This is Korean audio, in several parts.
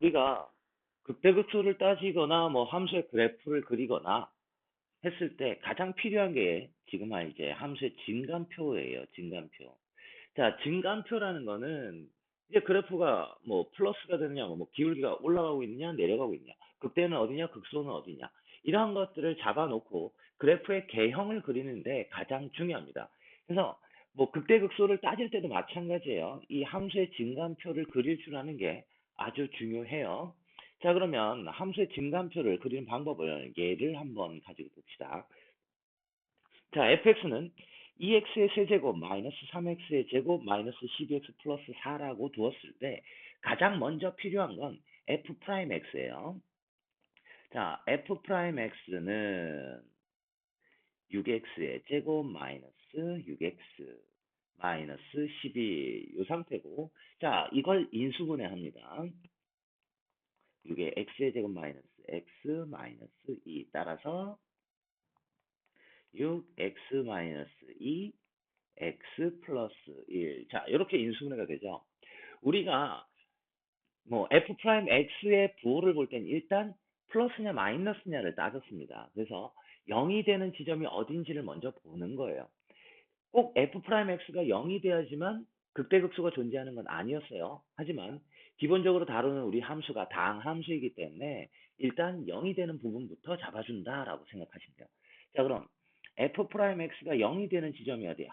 우리가 극대극소를 따지거나 뭐 함수의 그래프를 그리거나 했을 때 가장 필요한 게 지금 한 이제 함수의 진간표예요. 진간표. 자, 진간표라는 거는 이제 그래프가 뭐 플러스가 되느냐, 뭐 기울기가 올라가고 있느냐, 내려가고 있느냐, 극대는 어디냐, 극소는 어디냐 이러한 것들을 잡아놓고 그래프의 개형을 그리는데 가장 중요합니다. 그래서 뭐 극대 극소를 따질 때도 마찬가지예요. 이 함수의 진간표를 그릴 줄 아는 게 아주 중요해요. 자, 그러면 함수의 진간표를 그리는 방법을 예를 한번 가지고 봅시다. 자, fx는 2x의 세제곱 마이너스 3x의 제곱 마이너스 12x 플러스 4라고 두었을 때 가장 먼저 필요한 건 f'x예요. 자, f'x는 6x의 제곱 마이너스 6x 마이너스 12 이 상태고 자, 이걸 인수분해 합니다. 6의 x의 제곱 마이너스 x 마이너스 2 따라서 6x 마이너스 2 x 플러스 1. 자, 이렇게 인수분해가 되죠. 우리가 뭐 f x의 부호를 볼 땐 일단 플러스냐 마이너스냐를 따졌습니다. 그래서 0이 되는 지점이 어딘지를 먼저 보는 거예요. 꼭 f 프라임 x가 0이 돼야지만 극대극소가 존재하는 건 아니었어요. 하지만 기본적으로 다루는 우리 함수가 당 함수이기 때문에 일단 0이 되는 부분부터 잡아준다라고 생각하시면 돼요. 자 그럼 f 프라임 x가 0이 되는 지점이 어디야?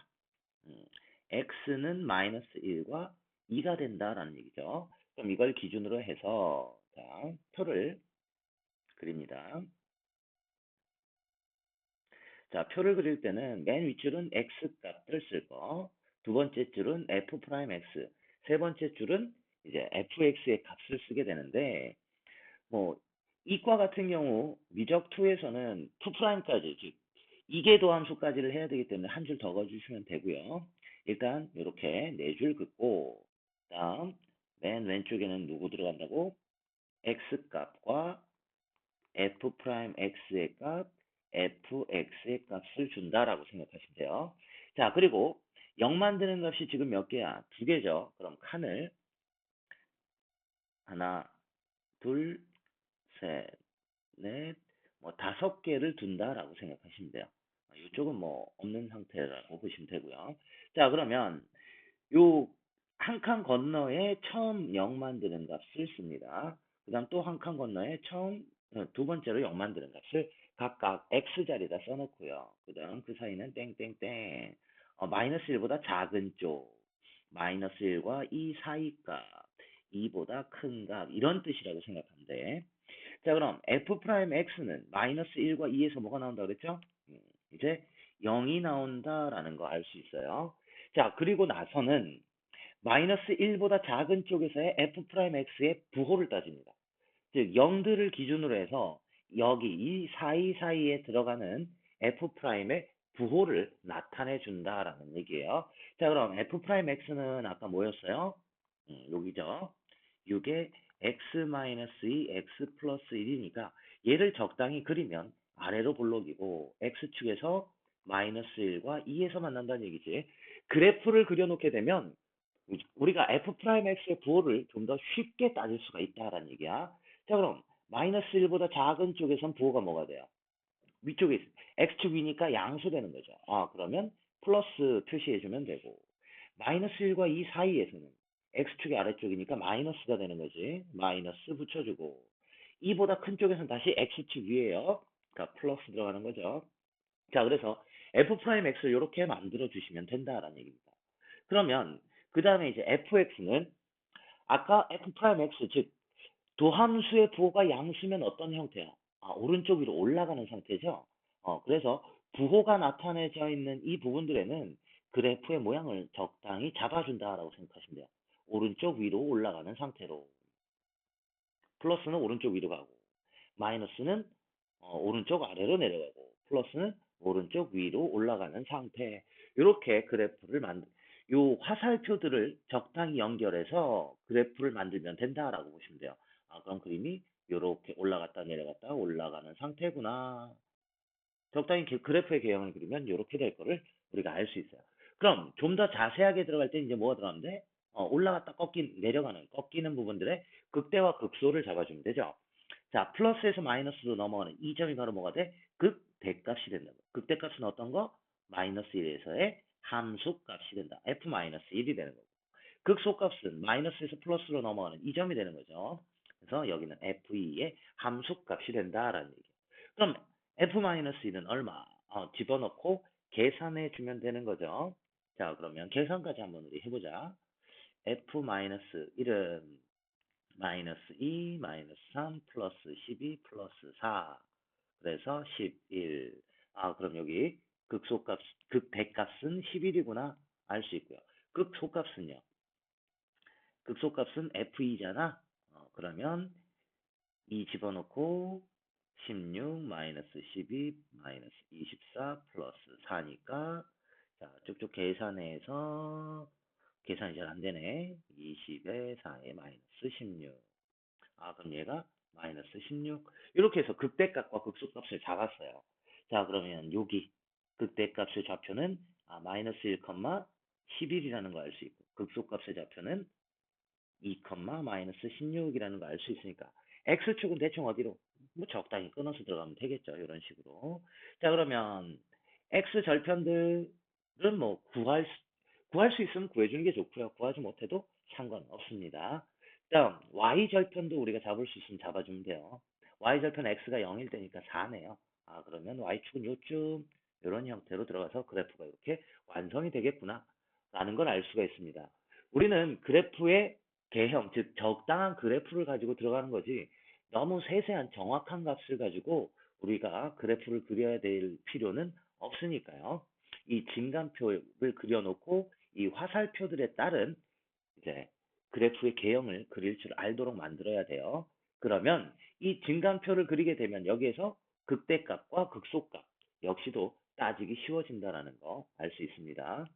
음, x는 마이너스 1과 2가 된다라는 얘기죠. 그럼 이걸 기준으로 해서 자, 표를 그립니다. 자, 표를 그릴 때는 맨 윗줄은 x 값을 쓸 거, 두 번째 줄은 f 프라임 x, 세 번째 줄은 이제 fx의 값을 쓰게 되는데 뭐 이과 같은 경우 미적 2에서는 2 프라임까지 즉 이계도 함수까지를 해야 되기 때문에 한 줄더 거주시면 되고요. 일단 이렇게 네 줄 긋고 다음 맨 왼쪽에는 누구 들어간다고? x 값과 f 프라임 x의 값, fx의 값을 준다라고 생각하시면 돼요. 자, 그리고 0 만드는 값이 지금 몇 개야? 두 개죠. 그럼 칸을 하나, 둘, 셋, 넷, 뭐 다섯 개를 둔다라고 생각하시면 돼요. 이쪽은 뭐 없는 상태라고 보시면 되고요. 자, 그러면 요 한 칸 건너에 처음 0 만드는 값을 씁니다. 그 다음 또 한 칸 건너에 처음 어, 두 번째로 0 만드는 값을 각각 x자리에다 써놓고요. 그 다음 그 사이는 땡땡땡 어, 마이너스 1보다 작은 쪽 마이너스 1과 이 사이 값 2보다 큰 값 이런 뜻이라고 생각하면 돼. 자 그럼 f 프라임 x는 마이너스 1과 2에서 뭐가 나온다 그랬죠? 음, 이제 0이 나온다라는 거 알 수 있어요. 자 그리고 나서는 마이너스 1보다 작은 쪽에서의 f 프라임 x의 부호를 따집니다. 즉 0들을 기준으로 해서 여기 이 사이 사이에 들어가는 f 프라임의 부호를 나타내 준다라는 얘기예요. 자 그럼 f 프라임 x는 아까 뭐였어요? 음, 여기죠. 6의 x-2 x 플러스 1이니까 얘를 적당히 그리면 아래로 볼록이고 x축에서 마이너스 1과 2에서 만난다는 얘기지. 그래프를 그려놓게 되면 우리가 f'x의 부호를 좀 더 쉽게 따질 수가 있다라는 얘기야. 자 그럼 마이너스 1보다 작은 쪽에선 부호가 뭐가 돼요? 위쪽에 있어. x축 위니까 양수되는 거죠. 아 그러면 플러스 표시해주면 되고 마이너스 1과 2 사이에서는 x축이 아래쪽이니까 마이너스가 되는 거지. 마이너스 붙여주고 2보다 큰 쪽에서는 다시 x축 위에요. 그러니까 플러스 들어가는 거죠. 자 그래서 f'x를 이렇게 만들어 주시면 된다라는 얘기입니다. 그러면 그 다음에 이제 fx는 아까 f'x 즉 도함수의 부호가 양수면 어떤 형태야? 아, 오른쪽 위로 올라가는 상태죠. 어, 그래서 부호가 나타내져 있는 이 부분들에는 그래프의 모양을 적당히 잡아준다라고 생각하시면 돼요. 오른쪽 위로 올라가는 상태로. 플러스는 오른쪽 위로 가고, 마이너스는 어, 오른쪽 아래로 내려가고, 플러스는 오른쪽 위로 올라가는 상태. 이렇게 그래프를 만들, 요 화살표들을 적당히 연결해서 그래프를 만들면 된다라고 보시면 돼요. 아, 그럼 그림이 이렇게 올라갔다 내려갔다 올라가는 상태구나. 적당히 그래프의 개형을 그리면 이렇게 될 거를 우리가 알 수 있어요. 그럼 좀 더 자세하게 들어갈 때 이제 뭐가 들어가는데 어, 올라갔다 꺾인 내려가는 꺾이는 부분들의 극대와 극소를 잡아주면 되죠. 자, 플러스에서 마이너스로 넘어가는 이 점이 바로 뭐가 돼? 극대값이 된다. 극대값은 어떤 거? 마이너스 1에서의 함수값이 된다. f-1이 되는 거고. 극소값은 마이너스에서 플러스로 넘어가는 이 점이 되는 거죠. 그래서 여기는 f2의 함수값이 된다라는 얘기예요. 그럼 f-1은 얼마? 어, 집어넣고 계산해 주면 되는 거죠. 자, 그러면 계산까지 한번 우리 해보자. f-1은 마이너스 2, 마이너스 3, 플러스 12, 플러스 4. 그래서 11. 아, 그럼 여기 극소값, 극대값은 11이구나. 알 수 있고요. 극소값은요. 극소값은 f2잖아. 어, 그러면 2 집어넣고 16 마이너스 12 마이너스 24 플러스 4니까 자 쭉쭉 계산해서 계산이 잘 안 되네. 20에 4에 마이너스 16. 아 그럼 얘가 마이너스 16. 이렇게 해서 극대값과 극소값을 잡았어요. 자 그러면 여기 극대값의 좌표는 아, 마이너스 1, 11이라는 거알수 있고 극소값의 좌표는 2, 마이너스 16이라는 거알수 있으니까 x축은 대충 어디로? 뭐 적당히 끊어서 들어가면 되겠죠. 이런 식으로. 자 그러면 x 절편들은 뭐 구할 수, 구할 수 있으면 구해주는 게 좋고요. 구하지 못해도 상관없습니다. 다음 y 절편도 우리가 잡을 수 있으면 잡아주면 돼요. y 절편 x가 0일 때니까 4네요. 아 그러면 y축은 요쯤 이런 형태로 들어가서 그래프가 이렇게 완성이 되겠구나 라는 걸 알 수가 있습니다. 우리는 그래프의 개형, 즉 적당한 그래프를 가지고 들어가는 거지 너무 세세한 정확한 값을 가지고 우리가 그래프를 그려야 될 필요는 없으니까요. 이 진간표를 그려놓고 이 화살표들에 따른 이제 그래프의 개형을 그릴 줄 알도록 만들어야 돼요. 그러면 이 진간표를 그리게 되면 여기에서 극대값과 극소값 역시도 따지기 쉬워진다라는 거 알 수 있습니다.